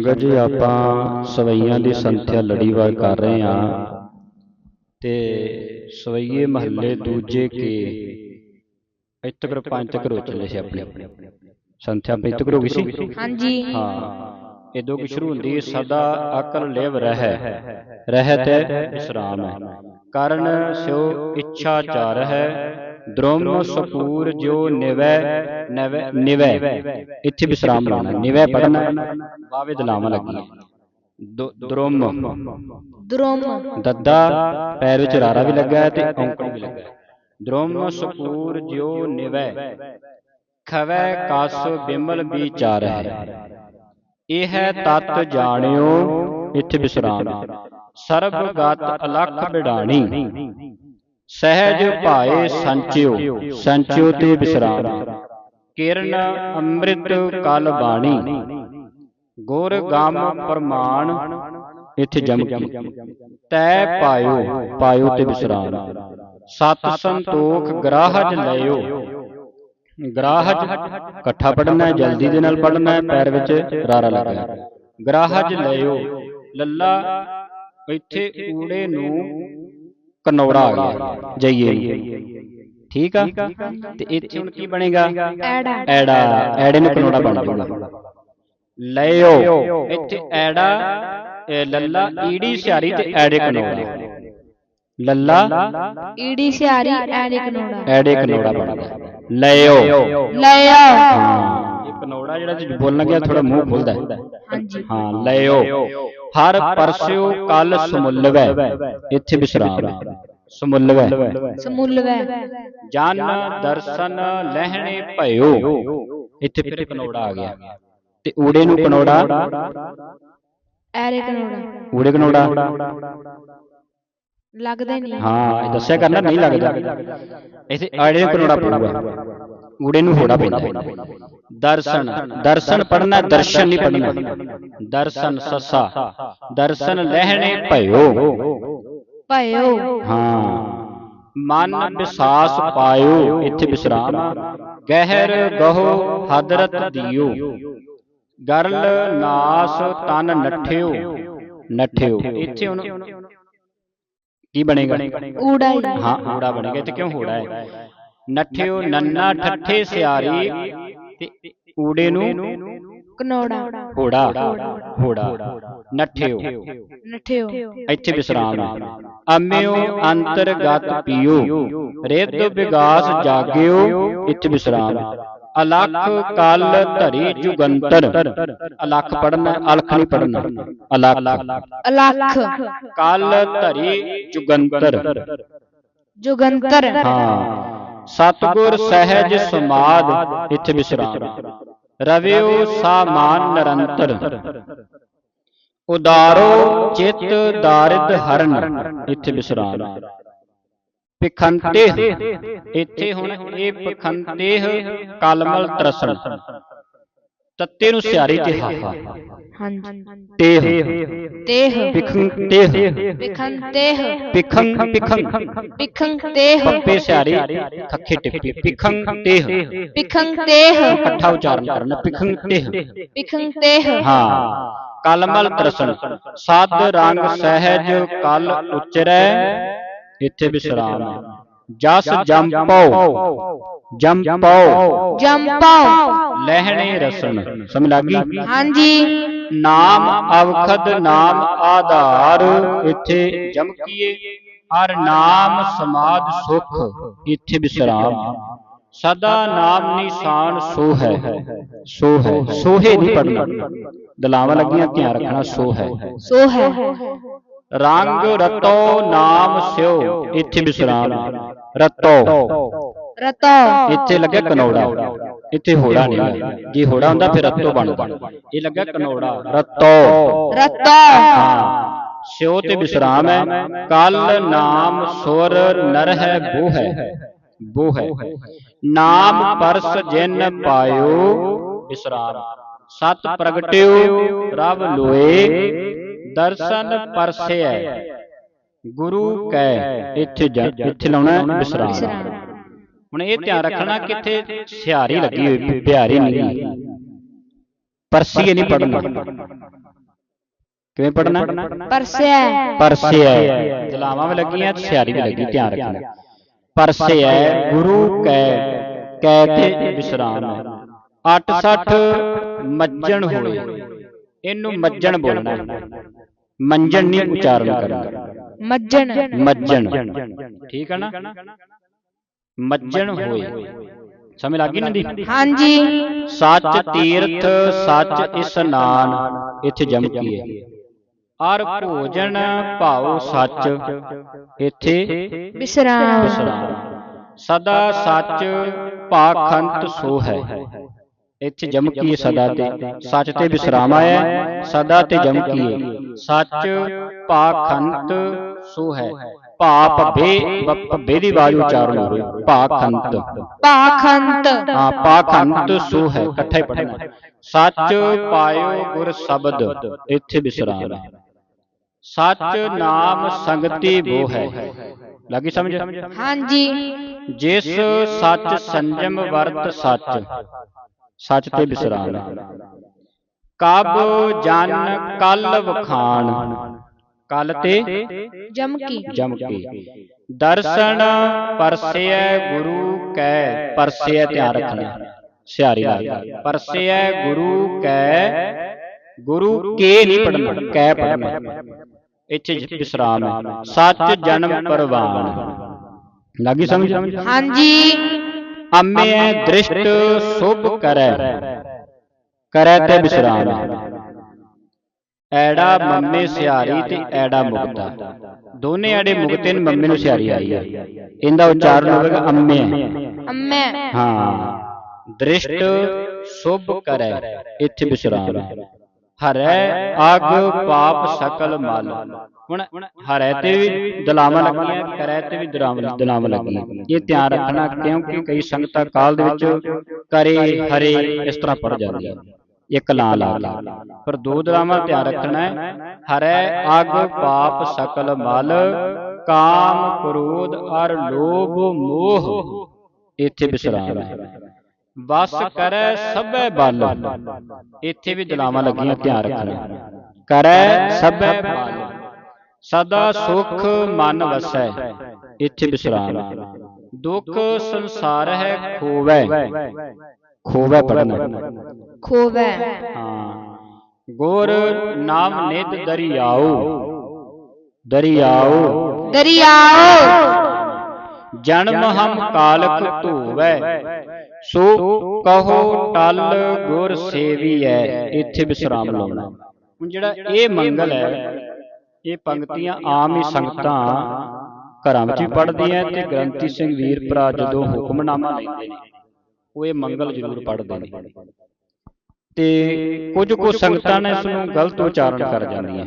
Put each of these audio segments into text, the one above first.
ਸੰਗਤ ਜੀ ਆਪਾਂ ਸਵਈਆਂ ਦੀ ਸੰਥਿਆ ਲੜੀਵਾਰ ਕਰ ਰਹੇ ਹਾਂ। ਤੇ ਸਵਈਏ ਮਹੱਲੇ ਦੂਜੇ ਕੇ ਇੱਥੇ ਤੱਕ ਪੰਜ ਤੱਕ ਰੋ ਚੱਲੇ ਸੀ ਆਪਣੇ। ਸੰਥਿਆ ਪੰਜ ਤੱਕ ਹੋ ਗਈ ਸੀ? ਹਾਂਜੀ। ਹਾਂ। ਇਦੋਂ ਕਿ ਸ਼ੁਰੂ ਹੁੰਦੀ ਸਦਾ ਅਕਲ ਲਿਵ ਰਹਿ। ਰਹਿਤ ਹੈ ਵਿਸਰਾਮ ਹੈ। ਕਾਰਨ ਸਿਓ ਇੱਛਾ ਚਾਰ ਹੈ ਦ੍ਰੋਮ ਸਪੂਰ ਜੋ ਨਿਵੈ ਨਿਵੈ ਇੱਥੇ ਵਿਸਰਾਮ ਲਾਉਣਾ। ਨਿਵੈ ਪੜਨਾ ਵਾਵੇ ਦਲਾਵਾ ਲੱਗੀ। ਹੈ। ਦੁ- ਦ੍ਰੋਮ। ਦ੍ਰੋਮ। ਦੱਦਾ ਪੈਰ ਵਿੱਚ ਰਾਰਾ ਵੀ ਲੱਗਾ ਹੈ ਤੇ ਔਂਕੜ ਵੀ ਲੱਗਾ। ਹੈ ਦ੍ਰੋਮ ਸਪੂਰ ਜੋ ਨਿਵੈ। ਖਵੈ ਕਸ ਬਿਮਲ ਵਿਚਾਰ। ਹੈ ਇਹ ਹੈ ਤਤ ਜਾਣਿਓ ਇੱਥੇ ਵਿਸਰਾਮ। ਸਰਬ ਗਤ ਅਲਖ ਬਿਡਾਣੀ ਸਹਿਜ ਭਾਏ ਸੰਚਿਓ ਸੰਚਿਓ ਤੇ ਵਿਸਰਾਮ ਕਿਰਨ ਅੰਮ੍ਰਿਤ ਕਲ ਬਾਣੀ। ਗੁਰ ਗਮ ਪ੍ਰਮਾਣ ਇੱਥੇ ਜਮ ਕੀ। ਤੈ ਪਾਇਓ ਪਾਇਓ ਤੇ ਵਿਸਰਾਮ ਸਤ ਸੰਤੋਖ ਗ੍ਰਾਹਜ ਲਿਓ ਗ੍ਰਾਹਜ ਇਕੱਠਾ ਪੜਨਾ ਹੈ ਜਲਦੀ ਦੇ ਨਾਲ ਪੜਨਾ ਹੈ ਪੈਰ ਵਿੱਚ ਰਾਰਾ ਲੱਗਾ ਗ੍ਰਾਹਜ ਲਿਓ ਲੱਲਾ ਇੱਥੇ ਊੜੇ ਨੂੰ ਕਨੌੜਾ ਆ ਗਿਆ। ਜਈਏ। ਠੀਕ ਆ? ਤੇ ਇੱਥੇ ਹੁਣ ਕੀ ਬਣੇਗਾ? ਐੜਾ। ਐੜਾ। ਐੜੇ ਨੂੰ ਕਨੌੜਾ ਬਣ ਜਾਊਗਾ। ਲਿਓ ਇੱਥੇ ਐੜਾ ਲੱਲਾ ਈੜੀ ਸਿਆਰੀ ਤੇ ਐੜੇ ਕਨੌੜਾ ਲੱਲਾ ਈੜੀ ਸਿਆਰੀ ਐੜੇ ਕਨੋੜਾ। ਐੜੇ ਕਨੌੜਾ ਬਣਦਾ ਲਿਓ ਲਿਆ ਕਨੌੜਾ ਜਿਹੜਾ ਤੁਸੀਂ ਬੋਲਣ ਲੱਗਿਆ ਥੋੜਾ ਮੂੰਹ ਖੁੱਲਦਾ ਹੈ। ਹਾਂਜੀ। ਹਾਂ ਲਿਓ ਹਰ ਪਰਸਿਓ ਕਲ ਸਮੁੱਲਵੈ। ਇੱਥੇ ਵਿਸਰਾਮ। ਸਮੁੱਲਵੈ। ਸਮੁੱਲਵੈ। ਜਨ ਦਰਸ਼ਨ ਲਹਿਣੇ ਭਇਓ। ਇੱਥੇ ਫਿਰ ਕਨੌੜਾ ਆ ਗਿਆ। ਤੇ ਊੜੇ ਨੂੰ ਕਨੌੜਾ? ਐੜੇ ਕਨੋੜਾ। ਊੜੇ ਕਨੌੜਾ? ਲੱਗਦਾ ਹੀ ਨਹੀਂ। ਹਾਂ ਇਹ ਦੱਸਿਆ ਕਰਨਾ ਨਹੀਂ ਲੱਗਦਾ। ਇਥੇ ਆੜੇ ਕਨੌੜਾ ਪਊਗਾ। ਊੜੇ ਨੂੰ ਹੋੜਾ ਪੈਂਦਾ ਹੈ। ਦਰਸ਼ਨ ਦਰਸ਼ਨ ਪੜਨਾ ਦਰਸ਼ਨ ਨਹੀਂ ਪੜਨਾ ਦਰਸ਼ਨ ਸੱਸਾ ਦਰਸ਼ਨ ਲਹਿਣੇ ਭਇਓ। ਭਇਓ। ਹਾਂ। ਮਨ ਵਿਸਾਸ ਪਾਇਓ ਇੱਥੇ ਵਿਸਰਾਮ। ਗਹਿਰ ਗਹੋ ਹਦਰਤ ਦਿਓ। ਗਰਲ ਨਾਸ ਤਨ ਨਠਿਓ। ਨਠਿਓ। ਇੱਥੇ ਹੁਣ ਕੀ ਬਣੇਗਾ? ਊੜਾ ਹੀ। ਹਾਂ ਊੜਾ ਬਣੇਗਾ। ਇੱਥੇ ਕਿਉਂ ਹੋੜਾ ਹੈ? ਨਠਿਓ ਨੰਨਾ ਠੱਠੇ ਸਿਆਰੀ। ਤੇ ਊੜੇ ਨੂੰ ਕਨੋੜਾ ਹੋੜਾ ਹੋੜਾ ਨਠਿਓ। ਨਠਿਓ। ਇੱਥੇ ਵਿਸਰਾਮ। ਅਮਿਓ ਅੰਤਰਗਤ ਪੀਓ। ਰਿੱਧ ਵਿਗਾਸ ਜਾਗਿਓ। ਇੱਥੇ ਵਿਸਰਾਮ। ਅਲਖ ਕਲ ਧਰੀ ਜੁਗੰਤਰ। ਅਲਖ ਪੜਨਾ ਅਲਖ ਨਹੀਂ ਪੜਨਾ ਅਲਖ। ਅਲਖ। ਕਲ ਧਰੀ ਜੁਗੰਤਰ। ਜੁਗੰਤਰ। ਹਾਂ। ਸਤਗੁਰ ਸਹਿਜ ਸਮਾਦ ਇੱਥੇ ਵਿਸਰਾਮ। ਰਵਿਓ ਸਾਮਾਨ ਨਿਰੰਤਰ। ਉਦਾਰੋ ਚਿਤ ਦਾਰਿਦ ਹਰਨ ਇੱਥੇ ਵਿਸਰਾਮ। ਪਖੰਤੇ ਇੱਥੇ ਹੁਣ ਇਹ ਪਖੰਤੇ ਕਲਮਲ ਤਰਸਣ। ਤੱਤੇ ਨੂੰ ਸਿਆਰੀ ਤੇ ਹਾਹਾ ਹਾਂਜੀ। ਤੇਹ। ਤੇਹ। ਪਖੰਤੇ ਵਿਖੰਤੇਹ ਪਿਖੰ ਪਿਖੰ ਵਿਖੰਤੇਹ ਪੱਪੇ ਸਿਆਰੀ ਖੱਖੇ ਟਿੱਪੀ। ਪਿਖੰ ਤੇਹ। ਵਿਖੰਤੇਹ ਇਕੱਠਾ ਉਚਾਰਨ ਕਰਨਾ। ਪਿਖੰ ਤੇਹ। ਵਿਖੰਤੇਹ ਹਾਂ। ਕਲਮਲ ਤਰਸਨ ਸਦ ਰੰਗ ਸਹਿਜ ਕਲ ਉਚਰੈ। ਇੱਥੇ ਵਿਸਰਾਮ। ਹੈ। ਜਸ ਜੰਪਉ ਜੰਪਉ ਜੰਪਾਉ ਲਹਿਣੇ ਰਸਨ ਸਮਝ ਲੱਗੀ ਹਾਂਜੀ। ਨਾਮ ਅਵਖਦ ਨਾਮ ਆਧਾਰ। ਇੱਥੇ ਜਮਕੀਏ ਹਰ ਨਾਮ ਸਮਾਦ ਸੁਖ। ਇੱਥੇ ਵਿਸਰਾਮ। ਸਦਾ ਨਾਮ ਨਿਸ਼ਾਨ ਸੋ ਹੈ। ਸੋ ਹੈ। ਸੋਹੇ ਨਹੀਂ ਪੜਨਾ ਦਲਾਵਾਂ ਲੱਗੀਆਂ ਧਿਆਨ ਰੱਖਣਾ ਸੋ ਹੈ। ਸੋ ਹੈ। ਰੰਗ ਰਤੋ ਨਾਮ ਸਿਓ। ਇੱਥੇ ਵਿਸਰਾਮ। ਰਤੋ। ਰਤੋ। ਇੱਥੇ ਲੱਗਿਆ ਕਨੌੜਾ। ਇੱਥੇ ਹੋੜਾ ਨਹੀਂ। ਜੇ ਹੋੜਾ ਹੁੰਦਾ ਫਿਰ ਰਤੋ ਬਣਦਾ। ਇਹ ਲੱਗਾ ਕਨੌੜਾ। ਰਤੋ। ਰਤੋ। ਹਾਂ। ਸਿਓ ਤੇ ਵਿਸਰਾਮ ਹੈ। ਕਲ ਨਾਮ ਸੁਰ ਨਰ ਹੈ ਬੋ ਹੈ ਬੋ ਹੈ ਨਾਮ ਪਰਸ ਜਿਨ ਪਾਇਓ ਵਿਸਰਾਮ। ਸਤ ਪ੍ਰਗਟਿਓ ਰਬ ਲੋਏ ਦਰਸ਼ਨ ਪਰਸਿਐ। ਗੁਰੂ ਕੈ ਇੱਥੇ ਜ- ਇੱਥੇ ਲਾਉਣਾ ਹੈ ਵਿਸਰਾਮ ਹੁਣ ਇਹ ਧਿਆਨ ਰੱਖਣਾ ਕਿੱਥੇ ਸਿਹਾਰੀ ਲੱਗੀ ਹੋਈ ਬਿਹਾਰੀ ਨਹੀਂ। ਪਰਸੀਏ ਨਹੀਂ ਪੜਨਾ ਕਿਵੇਂ ਪੜਨਾ ਪਰਸਿਆ ਪਰਸਿਆ ਜਲਾਵਾਂ ਵੀ ਲੱਗੀਆਂ ਤੇ ਸਿਆਰੀ ਵੀ ਲੱਗੀ ਧਿਆਨ ਰੱਖਣਾ। ਪਰਸਿਆ ਗੁਰੂ ਕੈ ਕੈ ਤੇ ਵਿਸਰਾਮ ਹੈ। 86 ਮੱਜਣ ਹੋਏ। ਇਹਨੂੰ ਮੱਜਣ ਬੋਲਣਾ। ਹੈ। ਮੰਜਣ ਨਹੀਂ ਉਚਾਰਨ ਕਰਨਾ। ਮੱਜਣ ਮੱਜਣ ਠੀਕ ਹੈ ਨਾ? ਮੱਜਣ ਹੋਏ। ਸਮਝ ਲੱਗ ਗਈ ਨਾ ਦੀ ਹਾਂਜੀ। ਸੱਚ ਤੀਰਥ ਸੱਚ ਇਸਨਾਨ ਇੱਥੇ ਜਮਕੀ ਹੈ ਅਰ ਭੋਜਨ ਭਾਉ ਸੱਚ ਇੱਥੇ ਵਿਸਰਾਮ ਸਦਾ ਸੱਚ ਪਾਖੰਤ ਸੋ ਹੈ। ਇੱਥੇ ਜਮਕੀ ਹੈ ਸਦਾ ਤੇ? ਸੱਚ ਤੇ ਵਿਸਰਾਮ ਆਇਆ ਹੈ, ਸਦਾ ਤੇ ਜਮਕੀ ਹੈ? ਸੱਚ ਪਾਖੰਤ ਸੋ ਹੈ। ਪਾਪ ਬੇ ਬੱਬੇ ਦੀ ਆਵਾਜ਼ ਉਚਾਰਨ ਹੋ ਰਹੀ ਪਾਖੰਤ ਪਾਖੰਤ ਹਾਂ ਪਾਖੰਤ ਸੋ ਹੈ। ਇਕੱਠਾ ਹੀ ਪੜਨਾ ਸੱਚ ਪਾਇਓ ਗੁਰ ਸ਼ਬਦ। ਇੱਥੇ ਵਿਸਰਾਮ ਹੈ। ਸੱਚ ਨਾਮ ਸੰਗਤੀ ਬੋ ਹੈ। ਲੱਗੀ ਸਮਝ? ਹਾਂਜੀ। ਜਿਸ ਸੱਚ ਸੰਜਮ ਵਰਤ ਸੱਚ। ਸੱਚ ਤੇ ਵਿਸਰਾਮ ਕਬ ਜਨ ਕਲ ਵਖਾਣ। ਕਲ ਤੇ ਜਮਕੀ ਜਮਕੇ ਦਰਸ਼ਨ ਪਰਸਿਐ ਗੁਰੂ ਕੈ ਪਰਸਿਐ ਧਿਆਨ ਰੱਖਣਾ। ਸਿਆਰੀ ਲਾ ਕੇ। ਪਰਸਿਐ ਗੁਰੂ ਕੈ ਗੁਰੂ ਕੇ ਨਹੀਂ ਪੜਨਾ ਕੈ ਪੜਨਾ ਇੱਥੇ ਵਿਸਰਾਮ ਹੈ ਸੱਚ ਜਨਮ ਪਰਵਾਨ ਲੱਗੀ ਸਮਝ। ਹਾਂਜੀ। ਅੰਮੇ ਦ੍ਰਿਸ਼ਟ ਸੁਭ ਕਰੈ। ਕਰੈ ਤੇ ਵਿਸਰਾਮ ਐੜਾ ਮੰਮੇ ਸਿਆਰੀ ਤੇ ਐੜਾ ਮੁਕਤਾ। ਦੋਨੇ ਐੜੇ ਮੁਕਤੇ ਨੇ ਮੰਮੇ ਨੂੰ ਸਿਆਰੀ ਆਈ ਹੈ ਇਹਦਾ ਉਚਾਰਨ ਹੋਵੇਗਾ ਅੰਮੇ ਅੰਮੈ ਹਾਂ। ਦ੍ਰਿਸ਼ਟ ਸੁਭ ਕਰੈ। ਇੱਥੇ ਵਿਸਰਾਮ ਹਰੈ ਅਗ ਪਾਪ ਸਕਲ ਮਲ। ਹੁਣ ਹਰੈ ਤੇ ਵੀ ਦਲਾਵਾਂ ਲੱਗੀਆਂ ਕਰੈ ਤੇ ਵੀ ਦਲਾਵਾਂ ਦਲਾਵਾਂ ਲੱਗੀਆਂ। ਇਹ ਧਿਆਨ ਰੱਖਣਾ ਕਿਉਂਕਿ ਕਈ ਸੰਗਤਾਂ ਕਾਲ ਦੇ ਵਿੱਚ ਕਰੇ ਹਰੇ ਇਸ ਤਰ੍ਹਾਂ ਪੜ ਜਾਂਦੀਆਂ। ਇੱਕ ਲਾਂ ਲਾ ਪਰ ਦੋ ਦਲਾਵਾਂ ਧਿਆਨ ਰੱਖਣਾ ਹੈ। ਹਰੈ ਅਗ ਪਾਪ ਸਕਲ ਮਲ ਕਾਮ ਕ੍ਰੋਧ ਅਰ ਲੋਭ ਮੋਹ। ਇੱਥੇ ਵਿਸਰਾਮ ਹੈ। ਵਸ ਕਰੈ ਸਭੈ ਬਲ। ਇੱਥੇ ਵੀ ਦਲਾਵਾਂ ਲੱਗੀਆਂ ਧਿਆਨ ਰੱਖਣਾ। ਕਰੈ ਸਭੈ ਬਲ। ਸਦਾ ਸੁਖ ਮਨ ਵਸੈ ਇੱਥੇ ਵਿਸਰਾਮ। ਦੁੱਖ ਸੰਸਾਰ ਹੈ ਖੋਵੈ। ਖੋਵੈ ਪੜਨਾ ਖੋਵੈ। ਹਾਂ। ਗੁਰ ਨਾਮ ਨਿਤ ਦਰਿਆਉ ਦਰਿਆਉ ਦਰਿਆਓ। ਜਨਮ ਹਮ ਕਾਲਕ ਧੋਵੈ। ਸੋ ਕਹੋ ਟਲ ਗੁਰ ਸੇਵੀਐ। ਇੱਥੇ ਵਿਸਰਾਮ ਲਾਉਣਾ। ਹੁਣ ਜਿਹੜਾ ਇਹ ਮੰਗਲ ਹੈ ਇਹ ਪੰਕਤੀਆਂ ਆਮ ਹੀ ਸੰਗਤਾਂ ਘਰਾਂ ਵਿੱਚ ਵੀ ਪੜ੍ਹਦੀਆਂ ਤੇ ਗ੍ਰੰਥੀ ਸਿੰਘ ਵੀਰ ਭਰਾ ਜਦੋਂ ਹੁਕਮਨਾਮਾ ਲੈਂਦੇ ਨੇ ਉਹ ਇਹ ਮੰਗਲ ਜ਼ਰੂਰ ਪੜ੍ਹਦੇ ਨੇ। ਤੇ ਕੁਝ ਕੁ ਸੰਗਤਾਂ ਨੇ ਇਸ ਨੂੰ ਗਲਤ ਉਚਾਰਨ ਕਰ ਜਾਂਦੀਆਂ।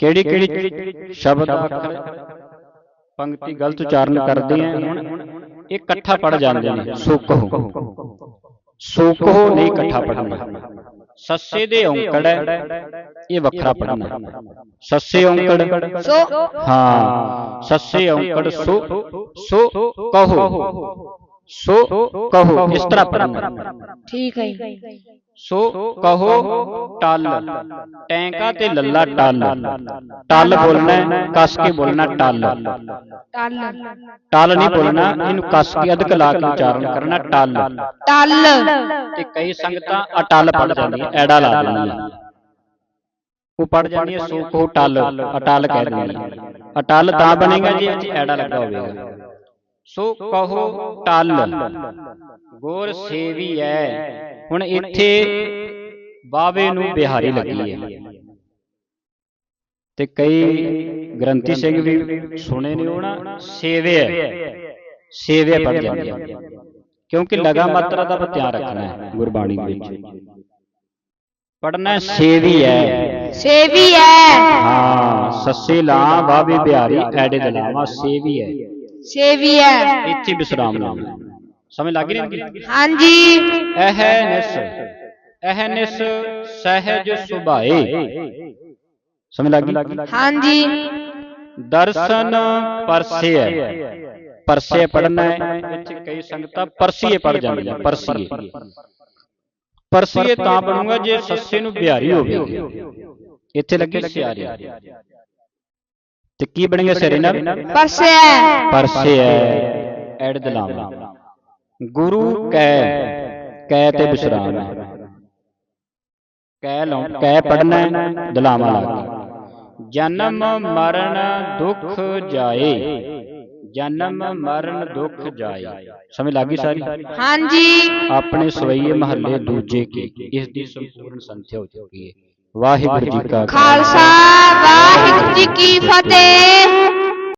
ਕਿਹੜੀ ਕਿਹੜੀ ਸ਼ਬਦ ਅੱਖਰ ਪੰਕਤੀ ਗਲਤ ਉਚਾਰਨ ਕਰਦੇ ਆ। ਹੁਣ ਇਹ ਇਕੱਠਾ ਪੜ ਜਾਂਦੇ ਨੇ। ਸੁਕਹੁ। ਸੁਕਹੁ ਨਹੀਂ ਇਕੱਠਾ ਪੜਨਾ ਸੱਸੇ ਦੇ ਔਂਕੜ ਹੈ। ਇਹ ਵੱਖਰਾ ਪੜਨਾ ਸੱਸੇ ਔਂਕੜ। ਸੋ ਹਾਂ। ਸੱਸੇ ਔਂਕੜ ਸੋ ਸੋ ਕਹੋ। ਸੋ ਕਹੋ। ਇਸ ਤਰ੍ਹਾਂ ਪੜਨਾ ਠੀਕ ਹੈ ਜੀ। ਸੋ ਕਹੋ ਟਲ। ਟੈਂਕਾ ਤੇ ਲੱਲਾ ਟਲ। ਟਲ ਬੋਲਣਾ ਹੈ, ਕੱਸ ਕੇ ਬੋਲਣਾ ਟਲ। ਟਲ। ਟਲ ਨਹੀਂ ਬੋਲਣਾ ਇਹਨੂੰ ਕੱਸ ਕੇ ਅਧਿਕ ਲਾ ਕੇ ਉਚਾਰਨ ਕਰਨਾ ਟਲ। ਟਲ। ਤੇ ਕਈ ਸੰਗਤਾਂ ਅਟਲ ਪੜ ਜਾਂਦੀਆਂ ਐੜਾ ਲਾ ਦਿੰਦੀਆਂ। ਉਹ ਪੜ ਜਾਂਦੀਆਂ ਸੋ ਕਹੋ ਟਲ। ਅਟਲ ਕਹਿ ਦਿੰਦੀਆਂ ਅਟਲ ਤਾਂ ਬਣੇਗਾ ਜੇ ਇੱਥੇ ਐੜਾ ਲੱਗਾ ਹੋਵੇਗਾ। ਸੋ ਕਹੋ ਟਲ। ਗੋਰ ਸੇਵੀ ਐ। ਹੁਣ ਇੱਥੇ ਬਾਵੇ ਨੂੰ ਬਿਹਾਰੀ ਲੱਗੀ ਹੈ ਤੇ ਕਈ ਗ੍ਰੰਥੀ ਸਿੰਘ ਵੀ ਸੁਣੇ ਨੇ ਉਹ ਨਾ ਸੇਵੇ ਸੇਵੇ ਪੜ ਜਾਂਦੇ ਆ ਕਿਉਂਕਿ ਲਗਾ ਮਾਤਰਾ ਦਾ ਧਿਆਨ ਰੱਖਣਾ ਹੈ ਗੁਰਬਾਣੀ ਵਿੱਚ। ਪੜਨਾ ਸੇਵੀ ਹੈ ਸੇਵੀ ਹੈ ਹਾਂ ਸੱਸੇ ਲਾਂ ਬਾਵੇ ਬਿਹਾਰੀ ਐੜੇ ਦਲਾਵਾ ਸੇਵੀ ਹੈ ਸੇਵੀ ਹੈ ਇੱਥੇ ਵਿਸਰਾਮ ਲਾਉਣਾ ਸਮਝ ਲੱਗ ਰਹੀ ਹੈ? ਹਾਂਜੀ। ਇਹ ਨਿਸ ਇਹ ਨਿਸ ਸਹਿਜ ਸੁਭਾਏ। ਸਮਝ ਲੱਗੀ ਹਾਂਜੀ। ਦਰਸ਼ਨ ਪਰਸੇ ਪਰਸੇ ਪੜਨਾ ਹੈ ਇੱਥੇ ਕਈ ਸੰਗਤਾਂ ਪਰਸੀਏ ਪੜ ਜਾਂਦੀਆਂ ਪਰਸੀਏ। ਪਰਸੀਏ ਤਾਂ ਬਣੂਗਾ ਜੇ ਸੱਸੇ ਨੂੰ ਬਿਹਾਰੀ ਹੋਵੇ। ਇੱਥੇ ਲੱਗੇ ਸਿਆਰੀ। ਤੇ ਕੀ ਬਣੇਗਾ ਸਿਰੇ ਨਾਲ ਪਰਸਿਆ ਪਰਸੇ ਹੈ ਐਡ ਦਲਾਮ ਗੁਰੂ ਕੈ ਕੈ ਤੇ ਵਿਸਰਾਮ ਹੈ ਕੈ ਲਾਉ ਕੈ ਪੜਨਾ ਹੈ ਦਲਾਮਾ ਲਾ ਕੇ ਜਨਮ ਮਰਨ ਦੁਖ ਜਾਏ ਜਨਮ ਮਰਨ ਦੁਖ ਜਾਏ ਸਮਝ ਲੱਗੀ ਸਾਰੀ ਹਾਂਜੀ ਆਪਣੇ ਸਵਈਏ ਮਹੱਲੇ ਦੂਜੇ ਕੀ ਇਸ ਦੀ ਸੰਪੂਰਨ ਸੰਥਿਆ ਹੋ ਚੁੱਕੀ ਹੈ ਵਾਹਿਗੁਰੂ ਜੀ ਕਾ ਖਾਲਸਾ ਵਾਹਿਗੁਰੂ ਜੀ ਕੀ ਫਤਿਹ